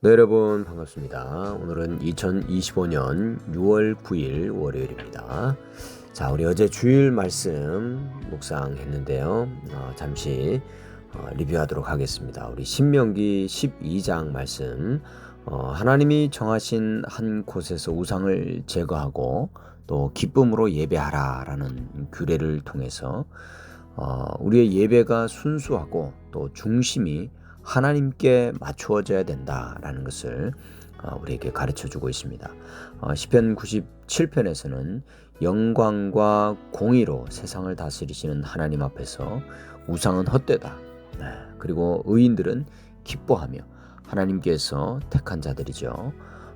네, 여러분 반갑습니다. 오늘은 2025년 6월 9일 월요일입니다. 자, 우리 어제 주일 말씀 묵상했는데요. 어, 잠시 어, 리뷰하도록 하겠습니다. 우리 신명기 12장 말씀. 어, 하나님이 정하신 한 곳에서 우상을 제거하고 또 기쁨으로 예배하라라는 규례를 통해서 어, 우리의 예배가 순수하고 또 중심이 하나님께 맞추어져야 된다라는 것을 어, 우리에게 가르쳐 주고 있습니다. 어, 시편 97편에서는 영광과 공의로 세상을 다스리시는 하나님 앞에서 우상은 헛되다. 네, 그리고 의인들은 기뻐하며 하나님께서 택한 자들이죠.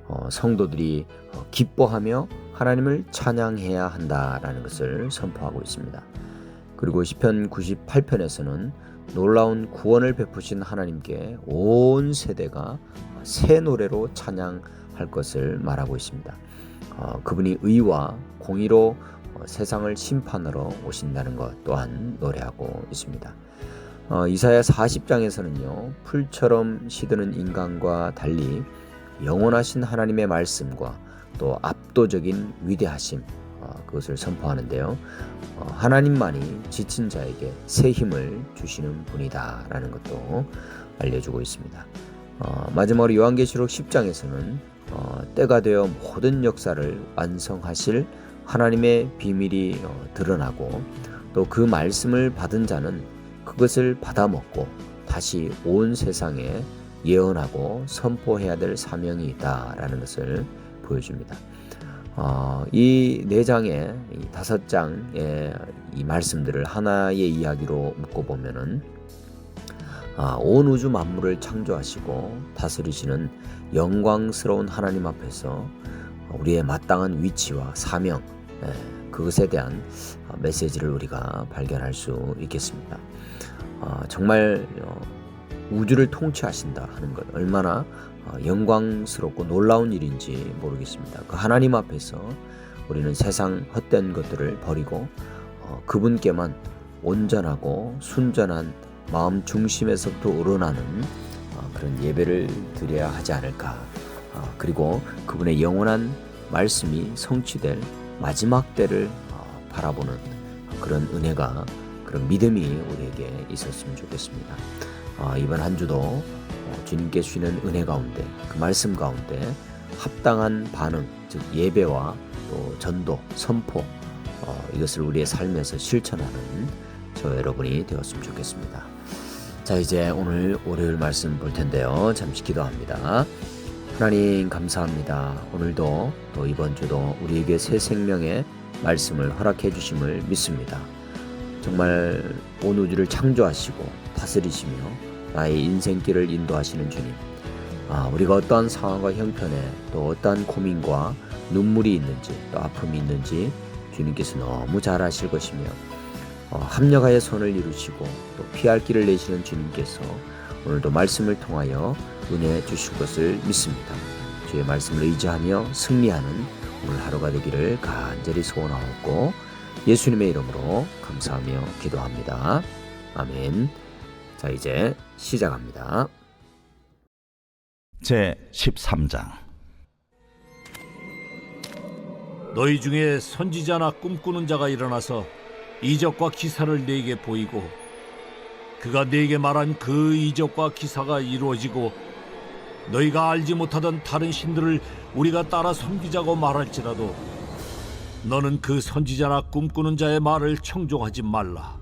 어, 성도들이 어, 기뻐하며 하나님을 찬양해야 한다라는 것을 선포하고 있습니다. 그리고 시편 98편에서는 놀라운 구원을 베푸신 하나님께 온 세대가 새 노래로 찬양할 것을 말하고 있습니다. 어, 그분이 의와 공의로 어, 세상을 심판하러 오신다는 것 또한 노래하고 있습니다. 어, 이사야 40장에서는요 풀처럼 시드는 인간과 달리 영원하신 하나님의 말씀과 또 압도적인 위대하심 어, 그것을 선포하는데요. 어, 하나님만이 지친 자에게 새 힘을 주시는 분이다라는 것도 알려주고 있습니다. 어, 마지막으로 요한계시록 10장에서는 어, 때가 되어 모든 역사를 완성하실 하나님의 비밀이 어, 드러나고 또 그 말씀을 받은 자는 그것을 받아먹고 다시 온 세상에 예언하고 선포해야 될 사명이 있다라는 것을 보여줍니다. 어, 이 네 장의 이 다섯 장의 이 말씀들을 하나의 이야기로 묶어 보면은 아, 온 우주 만물을 창조하시고 다스리시는 영광스러운 하나님 앞에서 우리의 마땅한 위치와 사명 예, 그것에 대한 메시지를 우리가 발견할 수 있겠습니다. 어, 정말 어, 우주를 통치하신다 하는 것 얼마나 어, 영광스럽고 놀라운 일인지 모르겠습니다. 그 하나님 앞에서 우리는 세상 헛된 것들을 버리고 어, 그분께만 온전하고 순전한 마음 중심에서부터 우러나는 어, 그런 예배를 드려야 하지 않을까. 어, 그리고 그분의 영원한 말씀이 성취될 마지막 때를 어, 바라보는 그런 은혜가 그런 믿음이 우리에게 있었으면 좋겠습니다. 어, 이번 한 주도 어, 주님께 주시는 은혜 가운데 그 말씀 가운데 합당한 반응 즉 예배와 또 전도 선포 어, 이것을 우리의 삶에서 실천하는 저 여러분이 되었으면 좋겠습니다. 자 이제 오늘 월요일 말씀 볼 텐데요. 잠시 기도합니다. 하나님 감사합니다. 오늘도 또 이번 주도 우리에게 새 생명의 말씀을 허락해 주심을 믿습니다. 정말 온 우주를 창조하시고 다스리시며 나의 인생길을 인도하시는 주님. 아, 우리가 어떠한 상황과 형편에 또 어떠한 고민과 눈물이 있는지 또 아픔이 있는지 주님께서 너무 잘 아실 것이며 어, 합력하여 손을 이루시고 또 피할 길을 내시는 주님께서 오늘도 말씀을 통하여 은혜 주실 것을 믿습니다. 주의 말씀을 의지하며 승리하는 오늘 하루가 되기를 간절히 소원하옵고 예수님의 이름으로 감사하며 기도합니다. 아멘. 자, 이제 시작합니다. 제 13장 너희 중에 선지자나 꿈꾸는 자가 일어나서 이적과 기사를 네게 보이고 그가 네게 말한 그 이적과 기사가 이루어지고 너희가 알지 못하던 다른 신들을 우리가 따라 섬기자고 말할지라도 너는 그 선지자나 꿈꾸는 자의 말을 청종하지 말라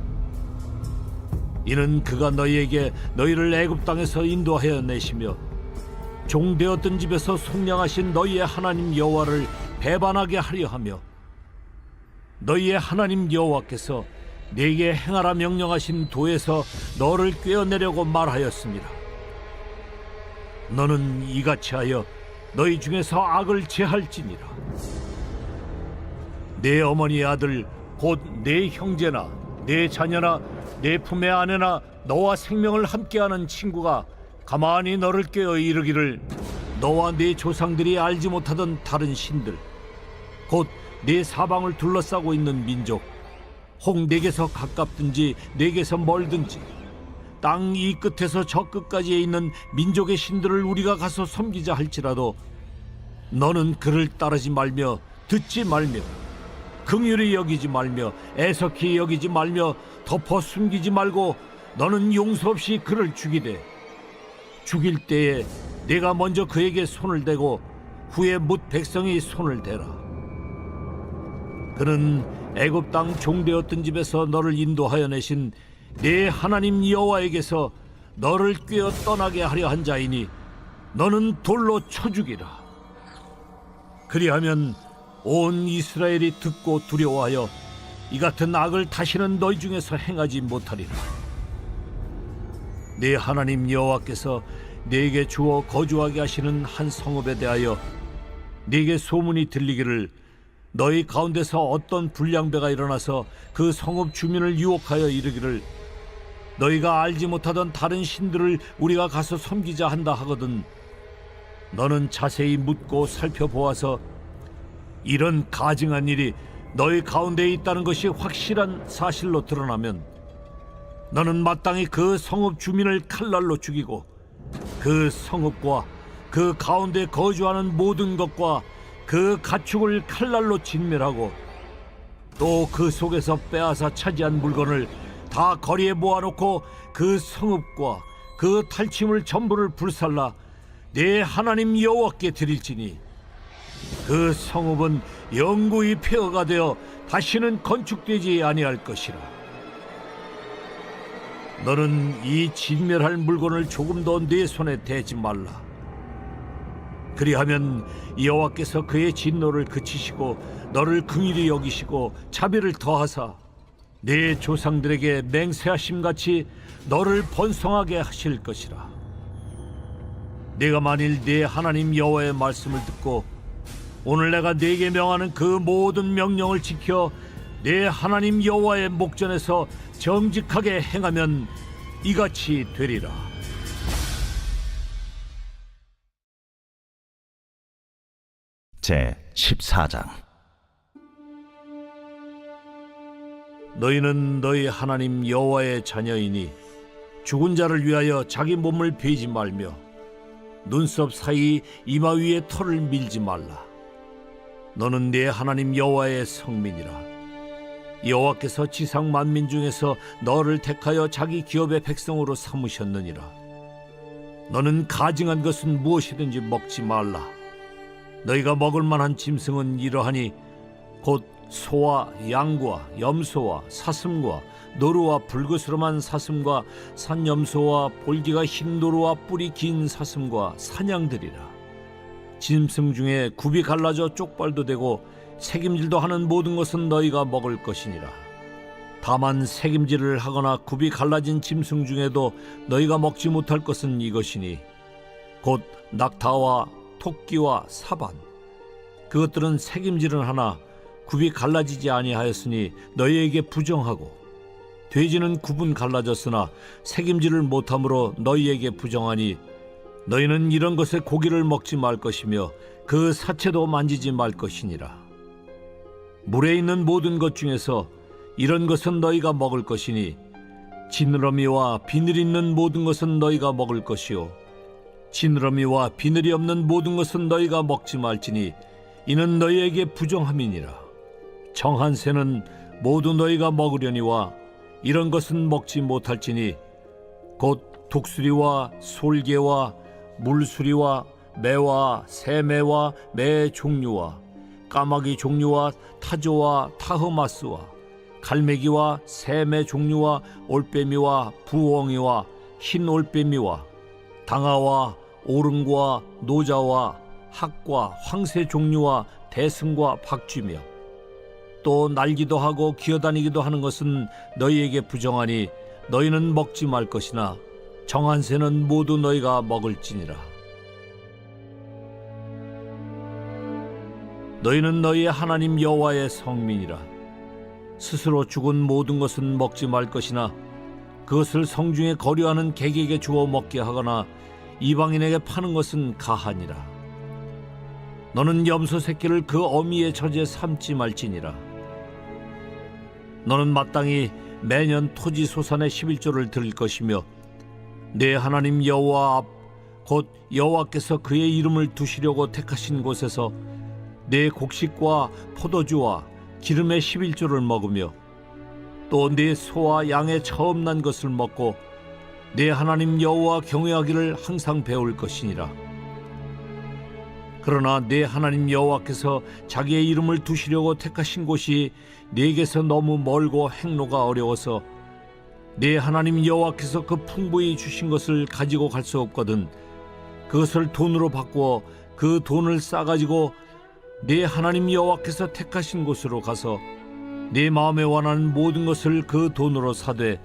이는 그가 너희에게 너희를 애굽 땅에서 인도하여 내시며 종되었던 집에서 속량하신 너희의 하나님 여호와를 배반하게 하려 하며 너희의 하나님 여호와께서 네게 행하라 명령하신 도에서 너를 꿰어내려고 말하였습니다. 너는 이같이 하여 너희 중에서 악을 제할지니라 내 어머니의 아들 곧 내 형제나 내 자녀나 내 품의 아내나 너와 생명을 함께하는 친구가 가만히 너를 깨어 이르기를 너와 네 조상들이 알지 못하던 다른 신들 곧 네 사방을 둘러싸고 있는 민족 혹 내게서 가깝든지 내게서 멀든지 땅 이 끝에서 저 끝까지에 있는 민족의 신들을 우리가 가서 섬기자 할지라도 너는 그를 따르지 말며 듣지 말며 긍휼히 여기지 말며 애석히 여기지 말며 덮어 숨기지 말고 너는 용서 없이 그를 죽이되 죽일 때에 내가 먼저 그에게 손을 대고 후에 뭇 백성이 손을 대라. 그는 애굽 땅 종되었던 집에서 너를 인도하여 내신 네 하나님 여호와에게서 너를 꿰어 떠나게 하려 한 자이니 너는 돌로 쳐 죽이라. 그리하면 온 이스라엘이 듣고 두려워하여 이 같은 악을 다시는 너희 중에서 행하지 못하리라. 네 하나님 여호와께서 네게 주어 거주하게 하시는 한 성읍에 대하여 네게 소문이 들리기를 너희 가운데서 어떤 불량배가 일어나서 그 성읍 주민을 유혹하여 이르기를 너희가 알지 못하던 다른 신들을 우리가 가서 섬기자 한다 하거든 너는 자세히 묻고 살펴보아서 이런 가증한 일이 너희 가운데 있다는 것이 확실한 사실로 드러나면 너는 마땅히 그 성읍 주민을 칼날로 죽이고 그 성읍과 그 가운데 거주하는 모든 것과 그 가축을 칼날로 진멸하고 또 그 속에서 빼앗아 차지한 물건을 다 거리에 모아놓고 그 성읍과 그 탈취물 전부를 불살라 내 하나님 여호와께 드릴지니 그 성읍은 영구히 폐허가 되어 다시는 건축되지 아니할 것이라. 너는 이 진멸할 물건을 조금 더 네 손에 대지 말라. 그리하면 여호와께서 그의 진노를 그치시고 너를 긍휼히 여기시고 자비를 더하사 네 조상들에게 맹세하심 같이 너를 번성하게 하실 것이라. 내가 만일 네 하나님 여호와의 말씀을 듣고 오늘 내가 네게 명하는 그 모든 명령을 지켜 내 하나님 여호와의 목전에서 정직하게 행하면 이같이 되리라. 제 14장 너희는 너희 하나님 여호와의 자녀이니 죽은 자를 위하여 자기 몸을 베지 말며 눈썹 사이 이마 위에 털을 밀지 말라. 너는 네 하나님 여호와의 성민이라. 여호와께서 지상 만민 중에서 너를 택하여 자기 기업의 백성으로 삼으셨느니라. 너는 가증한 것은 무엇이든지 먹지 말라. 너희가 먹을 만한 짐승은 이러하니 곧 소와 양과 염소와 사슴과 노루와 불그스름한 사슴과 산염소와 볼기가 흰 노루와 뿔이 긴 사슴과 사냥들이라. 짐승 중에 굽이 갈라져 쪽발도 되고 책임질도 하는 모든 것은 너희가 먹을 것이니라. 다만 책임질을 하거나 굽이 갈라진 짐승 중에도 너희가 먹지 못할 것은 이것이니 곧 낙타와 토끼와 사반 그것들은 책임질은 하나 굽이 갈라지지 아니하였으니 너희에게 부정하고 돼지는 굽은 갈라졌으나 책임질을 못함으로 너희에게 부정하니 너희는 이런 것의 고기를 먹지 말 것이며 그 사체도 만지지 말 것이니라. 물에 있는 모든 것 중에서 이런 것은 너희가 먹을 것이니 지느러미와 비늘 있는 모든 것은 너희가 먹을 것이요. 지느러미와 비늘이 없는 모든 것은 너희가 먹지 말지니 이는 너희에게 부정함이니라. 정한 새는 모두 너희가 먹으려니와 이런 것은 먹지 못할지니 곧 독수리와 솔개와 물수리와 매와 새매와 매 종류와 까마귀 종류와 타조와 타흐마스와 갈매기와 새매 종류와 올빼미와 부엉이와 흰 올빼미와 당아와 오름과 노자와 학과 황새 종류와 대승과 박쥐며 또 날기도 하고 기어다니기도 하는 것은 너희에게 부정하니 너희는 먹지 말 것이나 정한 새는 모두 너희가 먹을지니라. 너희는 너희의 하나님 여호와의 성민이라. 스스로 죽은 모든 것은 먹지 말 것이나 그것을 성중에 거류하는 객에게 주어 먹게 하거나 이방인에게 파는 것은 가하니라. 너는 염소 새끼를 그 어미의 젖에 삼지 말지니라. 너는 마땅히 매년 토지 소산의 11조를 드릴 것이며 내 하나님 여호와 앞 곧 여호와께서 그의 이름을 두시려고 택하신 곳에서 내 곡식과 포도주와 기름의 11조를 먹으며 또 내 소와 양의 처음 난 것을 먹고 내 하나님 여호와 경외하기를 항상 배울 것이니라. 그러나 내 하나님 여호와께서 자기의 이름을 두시려고 택하신 곳이 네게서 너무 멀고 행로가 어려워서 내 하나님 여호와께서 그 풍부히 주신 것을 가지고 갈 수 없거든 그것을 돈으로 바꾸어 그 돈을 싸가지고 내 하나님 여호와께서 택하신 곳으로 가서 내 마음에 원하는 모든 것을 그 돈으로 사되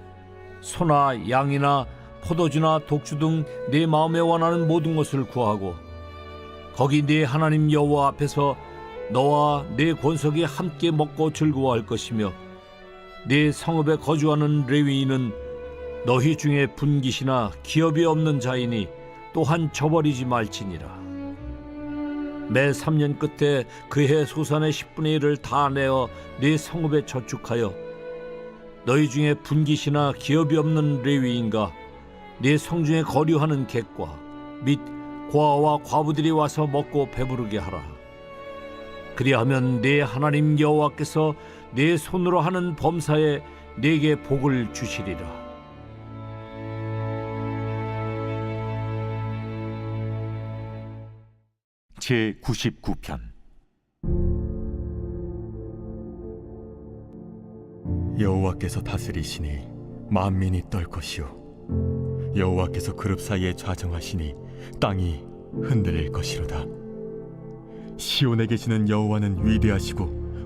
소나 양이나 포도주나 독주 등내 마음에 원하는 모든 것을 구하고 거기 내 하나님 여호와 앞에서 너와 내 권속이 함께 먹고 즐거워할 것이며 내 성읍에 거주하는 레위인은 너희 중에 분깃이나 기업이 없는 자이니 또한 저버리지 말지니라 매 3년 끝에 그해 소산의 10분의 1을 다 내어 네 성읍에 저축하여 너희 중에 분깃이나 기업이 없는 레위인과 네 성중에 거류하는 객과 및 고아와 과부들이 와서 먹고 배부르게 하라. 그리하면 내 하나님 여호와께서 내 손으로 하는 범사에 내게 복을 주시리라. 제 99편. 여호와께서 다스리시니 만민이 떨 것이요. 여호와께서 그룹 사이에 좌정하시니 땅이 흔들릴 것이로다. 시온에 계시는 여호와는 위대하시고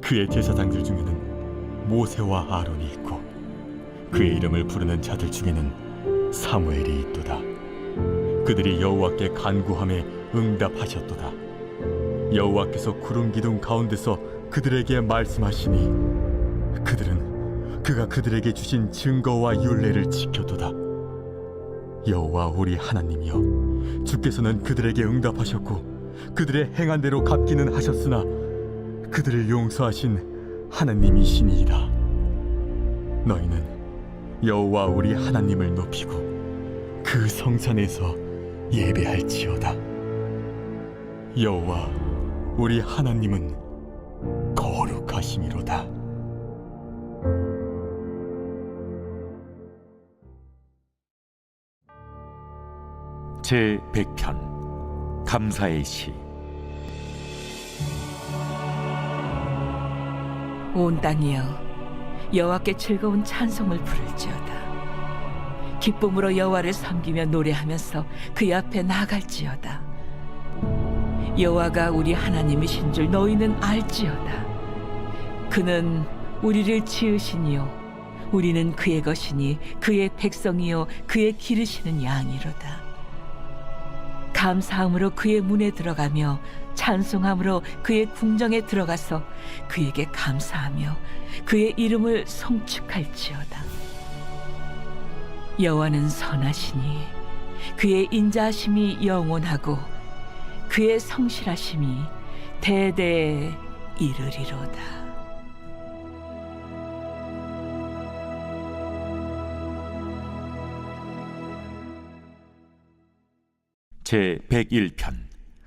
그의 제사장들 중에는 모세와 아론이 있고 그의 이름을 부르는 자들 중에는 사무엘이 있도다. 그들이 여호와께 간구함에 응답하셨도다. 여호와께서 구름 기둥 가운데서 그들에게 말씀하시니 그들은 그가 그들에게 주신 증거와 율례를 지켜도다. 여호와 우리 하나님이여, 주께서는 그들에게 응답하셨고 그들의 행한 대로 갚기는 하셨으나 그들을 용서하신 하나님이시니이다. 너희는 여호와 우리 하나님을 높이고 그 성산에서 예배할지어다. 여호와 우리 하나님은 거룩하심이로다. 제 100편 감사의 시 온 땅이여 여호와께 즐거운 찬송을 부를지어다. 기쁨으로 여호와를 섬기며 노래하면서 그의 앞에 나갈지어다. 여호와가 우리 하나님이신 줄 너희는 알지어다. 그는 우리를 지으시니요 우리는 그의 것이니 그의 백성이요 그의 기르시는 양이로다. 감사함으로 그의 문에 들어가며 찬송함으로 그의 궁정에 들어가서 그에게 감사하며 그의 이름을 송축할지어다. 여호와는 선하시니 그의 인자하심이 영원하고 그의 성실하심이 대대에 이르리로다. 제 101편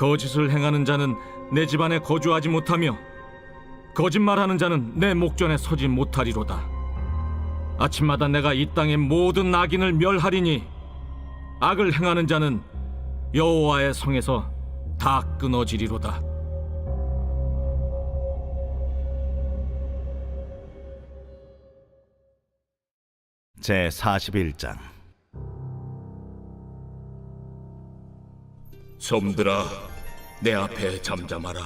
거짓을 행하는 자는 내 집안에 거주하지 못하며 거짓말하는 자는 내 목전에 서지 못하리로다. 아침마다 내가 이 땅의 모든 악인을 멸하리니 악을 행하는 자는 여호와의 성에서 다 끊어지리로다. 제 41장 섬들아 내 앞에 잠잠하라.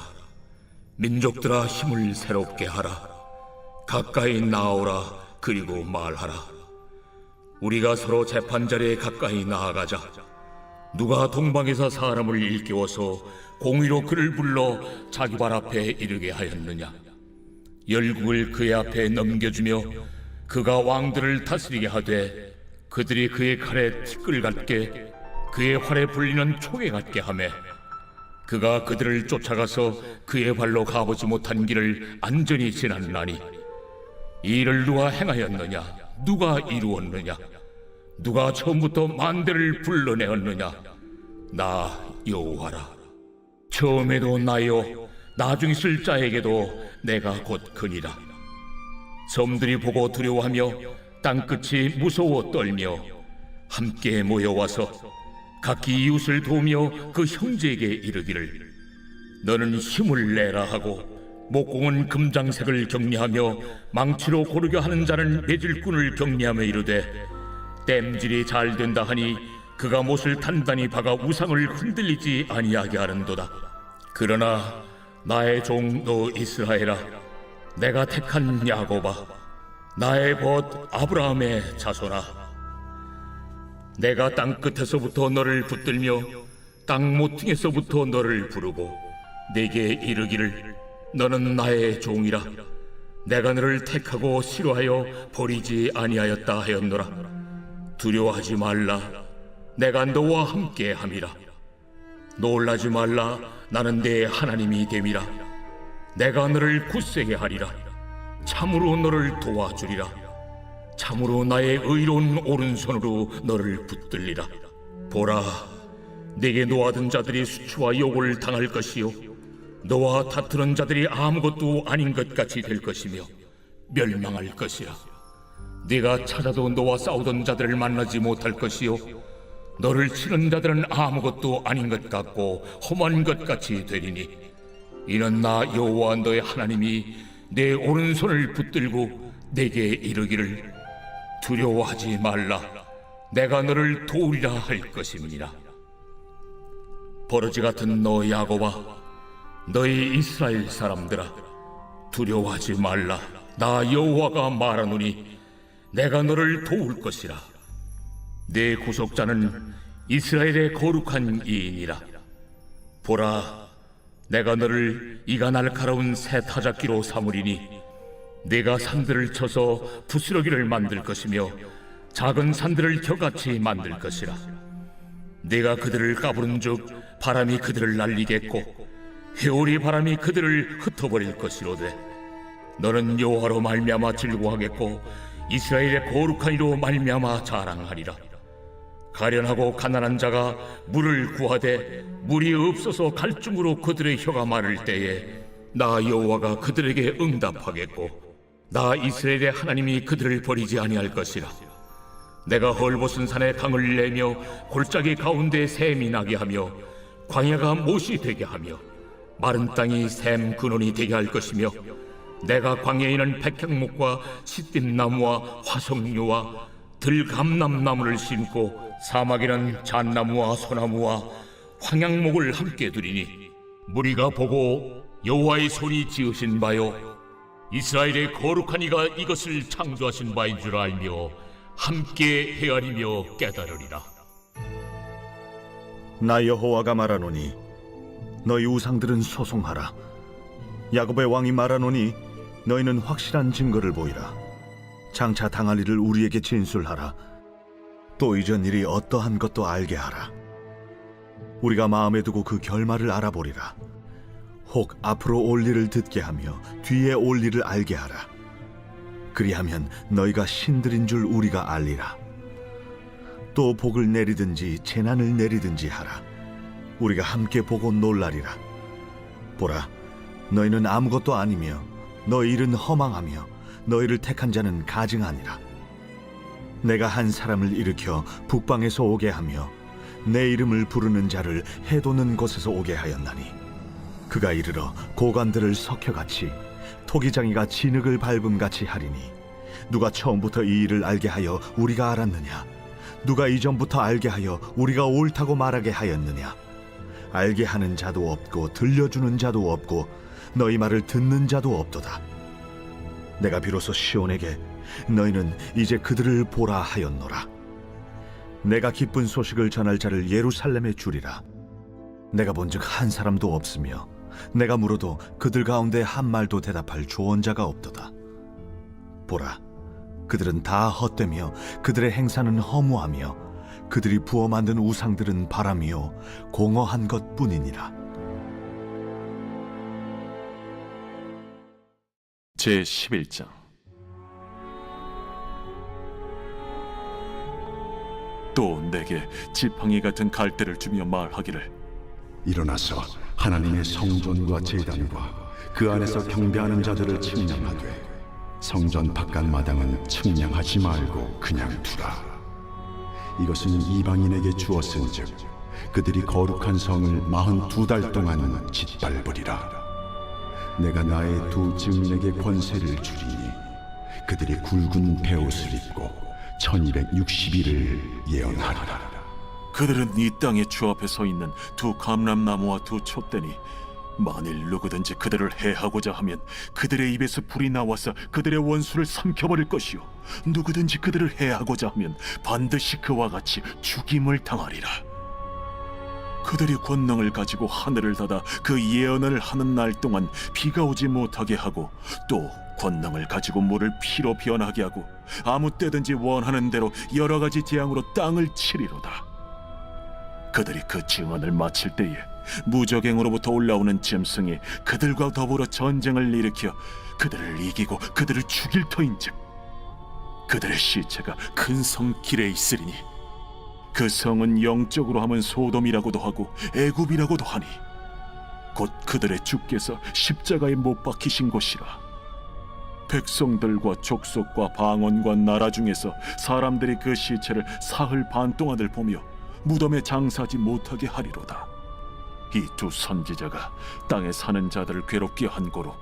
민족들아 힘을 새롭게 하라. 가까이 나오라. 그리고 말하라. 우리가 서로 재판 자리에 가까이 나아가자. 누가 동방에서 사람을 일깨워서 공의로 그를 불러 자기 발 앞에 이르게 하였느냐? 열국을 그의 앞에 넘겨주며 그가 왕들을 다스리게 하되 그들이 그의 칼에 티끌 같게 그의 활에 불리는 총에 같게 하매 그가 그들을 쫓아가서 그의 발로 가보지 못한 길을 안전히 지났나니 이 일을 누가 행하였느냐? 누가 이루었느냐? 누가 처음부터 만대를 불러내었느냐? 나 여호와라. 처음에도 나요 나중 있을 자에게도 내가 곧 그니라. 섬들이 보고 두려워하며 땅끝이 무서워 떨며 함께 모여와서 각기 이웃을 도우며 그 형제에게 이르기를 너는 힘을 내라 하고 목공은 금장색을 격리하며 망치로 고르게 하는 자는 매질꾼을 격리하며 이르되 땜질이 잘 된다 하니 그가 못을 단단히 박아 우상을 흔들리지 아니하게 하는도다. 그러나 나의 종 너 이스라엘아 내가 택한 야곱아 나의 벗 아브라함의 자손아 내가 땅 끝에서부터 너를 붙들며 땅 모퉁에서부터 너를 부르고 내게 이르기를 너는 나의 종이라. 내가 너를 택하고 싫어하여 버리지 아니하였다 하였노라. 두려워하지 말라. 내가 너와 함께 함이라. 놀라지 말라. 나는 내 하나님이 됨이라. 내가 너를 굳세게 하리라. 참으로 너를 도와주리라 참으로 나의 의로운 오른손으로 너를 붙들리라. 보라 내게 놓아든 자들이 수치와 욕을 당할 것이요. 너와 다투는 자들이 아무것도 아닌 것 같이 될 것이며 멸망할 것이라. 네가 찾아도 너와 싸우던 자들을 만나지 못할 것이요. 너를 치는 자들은 아무것도 아닌 것 같고 험한 것 같이 되리니. 이는 나 여호와 너의 하나님이 내 오른손을 붙들고 내게 이르기를 두려워하지 말라. 내가 너를 도우리라 할 것임이니라 버러지 같은 너 야곱아 너희 이스라엘 사람들아 두려워하지 말라. 나 여호와가 말하노니 내가 너를 도울 것이라. 내 구속자는 이스라엘의 거룩한 이인이라. 보라 내가 너를 이가 날카로운 새 타작기로 삼으리니 내가 산들을 쳐서 부스러기를 만들 것이며 작은 산들을 겨같이 만들 것이라. 내가 그들을 까부른즉 바람이 그들을 날리겠고 회오리 바람이 그들을 흩어버릴 것이로되. 너는 여호와로 말미암아 즐거워하겠고 이스라엘의 거룩한 이로 말미암아 자랑하리라. 가련하고 가난한 자가 물을 구하되 물이 없어서 갈증으로 그들의 혀가 마를 때에 나 여호와가 그들에게 응답하겠고 나 이스라엘의 하나님이 그들을 버리지 아니할 것이라. 내가 헐벗은 산에 강을 내며 골짜기 가운데 샘이 나게 하며 광야가 못이 되게 하며 마른 땅이 샘 근원이 되게 할 것이며 내가 광야에는 백향목과 시띠나무와 화석류와 들감남나무를 심고 사막에는 잣나무와 소나무와 황양목을 함께 두리니 무리가 보고 여호와의 손이 지으신 바요 이스라엘의 거룩한 이가 이것을 창조하신 바인 줄 알며 함께 헤아리며 깨달으리라. 나 여호와가 말하노니 너희 우상들은 소송하라. 야곱의 왕이 말하노니 너희는 확실한 증거를 보이라. 장차 당할 일을 우리에게 진술하라. 또 이전 일이 어떠한 것도 알게 하라. 우리가 마음에 두고 그 결말을 알아보리라 혹 앞으로 올 일을 듣게 하며 뒤에 올 일을 알게 하라. 그리하면 너희가 신들인 줄 우리가 알리라. 또 복을 내리든지 재난을 내리든지 하라. 우리가 함께 보고 놀라리라. 보라 너희는 아무것도 아니며 너희 일은 허망하며 너희를 택한 자는 가증하니라. 내가 한 사람을 일으켜 북방에서 오게 하며 내 이름을 부르는 자를 해도는 곳에서 오게 하였나니 그가 이르러 고관들을 석혀같이 토기장이가 진흙을 밟음같이 하리니 누가 처음부터 이 일을 알게 하여 우리가 알았느냐? 누가 이전부터 알게 하여 우리가 옳다고 말하게 하였느냐? 알게 하는 자도 없고 들려주는 자도 없고 너희 말을 듣는 자도 없도다. 내가 비로소 시온에게 너희는 이제 그들을 보라 하였노라. 내가 기쁜 소식을 전할 자를 예루살렘에 주리라. 내가 본즉 한 사람도 없으며 내가 물어도 그들 가운데 한 말도 대답할 조언자가 없도다. 보라 그들은 다 헛되며 그들의 행사는 허무하며 그들이 부어 만든 우상들은 바람이요 공허한 것뿐이니라. 제 11장. 또 내게 지팡이 같은 갈대를 주며 말하기를 일어나서 하나님의 성전과 제단과 그 안에서 경배하는 자들을 측량하되 성전 바깥 마당은 측량하지 말고 그냥 두라. 이것은 이방인에게 주었은즉 그들이 거룩한 성을 마흔 두 달 동안 짓밟으리라. 내가 나의 두 증인에게 권세를 주리니 그들이 굵은 베옷을 입고 1260일을 예언하리라. 그들은 이 땅에 주 앞에 서 있는 두 감람나무와 두 촛대니 만일 누구든지 그들을 해하고자 하면 그들의 입에서 불이 나와서 그들의 원수를 삼켜버릴 것이요. 누구든지 그들을 해하고자 하면 반드시 그와 같이 죽임을 당하리라. 그들이 권능을 가지고 하늘을 닫아 그 예언을 하는 날 동안 비가 오지 못하게 하고 또 권능을 가지고 물을 피로 변하게 하고 아무 때든지 원하는 대로 여러 가지 재앙으로 땅을 치리로다 그들이 그 증언을 마칠 때에 무적행으로부터 올라오는 짐승이 그들과 더불어 전쟁을 일으켜 그들을 이기고 그들을 죽일 터인즉 그들의 시체가 큰 성 길에 있으리니 그 성은 영적으로 하면 소돔이라고도 하고 애굽이라고도 하니 곧 그들의 주께서 십자가에 못 박히신 곳이라 백성들과 족속과 방언과 나라 중에서 사람들이 그 시체를 사흘 반 동안을 보며 무덤에 장사하지 못하게 하리로다. 이 두 선지자가 땅에 사는 자들을 괴롭게 한 고로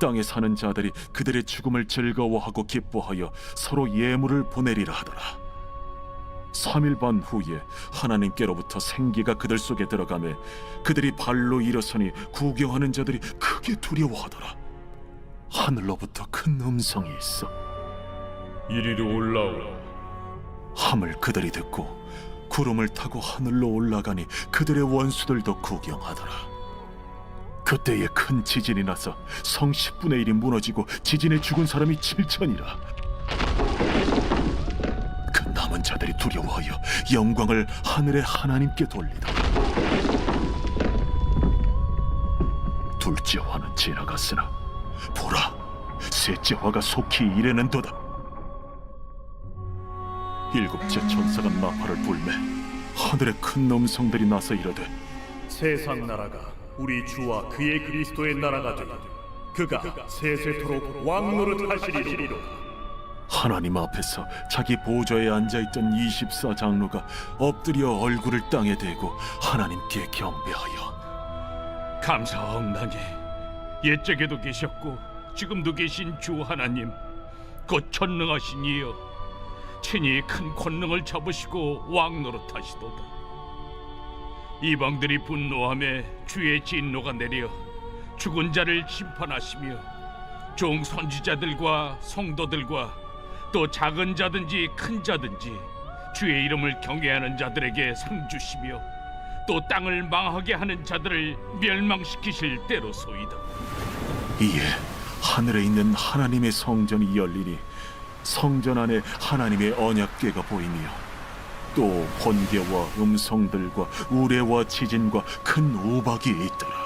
땅에 사는 자들이 그들의 죽음을 즐거워하고 기뻐하여 서로 예물을 보내리라 하더라. 3일 반 후에 하나님께로부터 생기가 그들 속에 들어가매 그들이 발로 일어서니 구경하는 자들이 크게 두려워하더라. 하늘로부터 큰 음성이 있어 이리로 올라오라 함을 그들이 듣고 구름을 타고 하늘로 올라가니 그들의 원수들도 구경하더라. 그때에 큰 지진이 나서 성 10분의 1이 무너지고 지진에 죽은 사람이 7천이라. 그 남은 자들이 두려워하여 영광을 하늘의 하나님께 돌리더라. 둘째 화는 지나갔으나 보라, 셋째 화가 속히 이르는도다. 일곱째 천사가 나팔을 불매 하늘에 큰 음성들이 나서 이르되 세상 나라가 우리 주와 그의 그리스도의 나라가 되니 그가 세세토록 왕노릇 하시리로 하나님 앞에서 자기 보좌에 앉아있던 24장로가 엎드려 얼굴을 땅에 대고 하나님께 경배하여 감사합나니 옛적에도 계셨고 지금도 계신 주 하나님 곧 전능하신 이여 친히 큰 권능을 잡으시고 왕 노릇하시도다 이방들이 분노함에 주의 진노가 내려 죽은 자를 심판하시며 종 선지자들과 성도들과 또 작은 자든지 큰 자든지 주의 이름을 경외하는 자들에게 상 주시며 또 땅을 망하게 하는 자들을 멸망시키실 때로소이다. 이에 하늘에 있는 하나님의 성전이 열리니 성전 안에 하나님의 언약궤가 보이며 또 번개와 음성들과 우레와 지진과 큰 우박이 있더라.